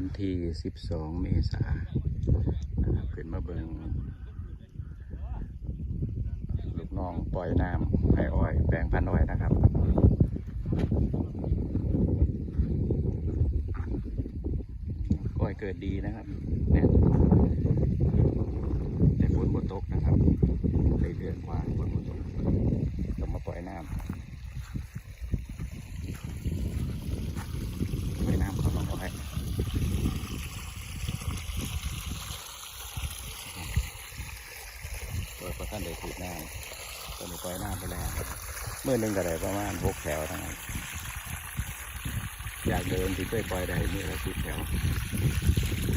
วันที่ 12 เมษายนนะครับขึ้นมาเบิงลูกน้องปล่อยน้ำให้อ้อย แปลงพันอ้อยนะครับอ้อยเกิดดีนะครับเนี่ยแต่ฝนบนตกนะครับได้เดือนกว่าฝนบนตกต้องมาปล่อยน้ำปล่อยน้ำเขาต้องเอาให้โดยพระท่านได้สูบน้ำตอนปล่อยน้ำไปแล้วเมื่อหนึ่งก็ได้ประมาณหกแถวเท่านั้นอยากเดินที่เคยปล่อยได้เมื่อละสิบแถว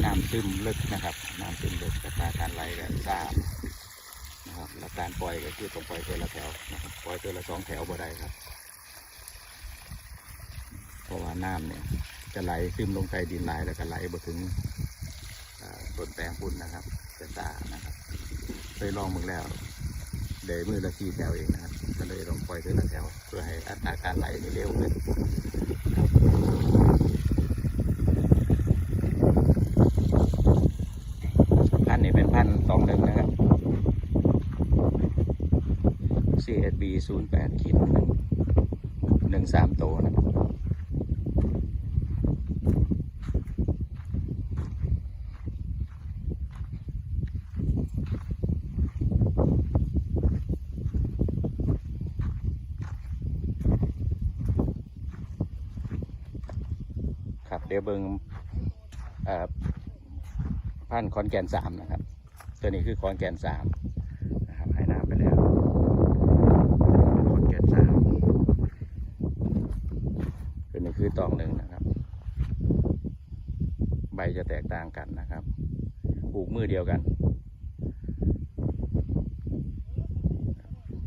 น้ำซึมลึกนะครับน้ำซึมลึกแต่าการไหลก็ทราบนะครับและการปล่อยก็คือต้องปล่อยตัวละแถวนะครับปล่อยตัวละสองแถวบ่ได้ครับ เพราะว่าน้ำเนี่ยจะไหลซึมลงใต้ดินไหลแล้วก็ไหลบ่ถึงต้นแปลงปุ่นนะครับจะตานะครับ เคยลองมึงแล้ว เดยมือละสี่แถวเองนะครับก็เลยลองปล่อยตัวละแถวเพื่อให้อัตราการไหลเร็วขึ้นพันนี้เป็นพันสองหนึ่งนะครับ CSB ศูนย์แปดขีดหนึ่งหนึ่งสามโตนะครับ ดี๋ยวเบิงเอ่อพันคอนแกนสามนะครับ ตัวนี้คือคอนแกนสามนะครับให้น้ำไปแล้วคอนแกนสามตัวนี้คือตองหนึ่งนะครับ ใบจะแตกต่างกันนะครับปลูกมือเดียวกัน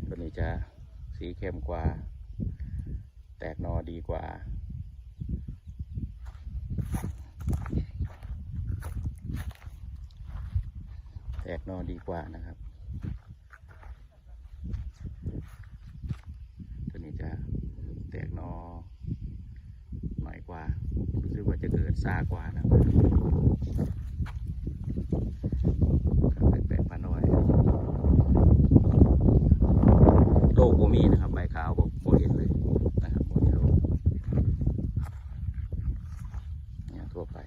ตัวนี้จะสีเข้มกว่า แตกนอดีกว่า แตกนอดีกว่านะครับ ตัวนี้จะแตกนอหน่อยกว่าซึ่งว่าจะเกิดซ่ากว่านะครับแปกๆมาหน่อยโลโบมีนะครับ ใบขาวบกโบเลยนะครับทั่วไป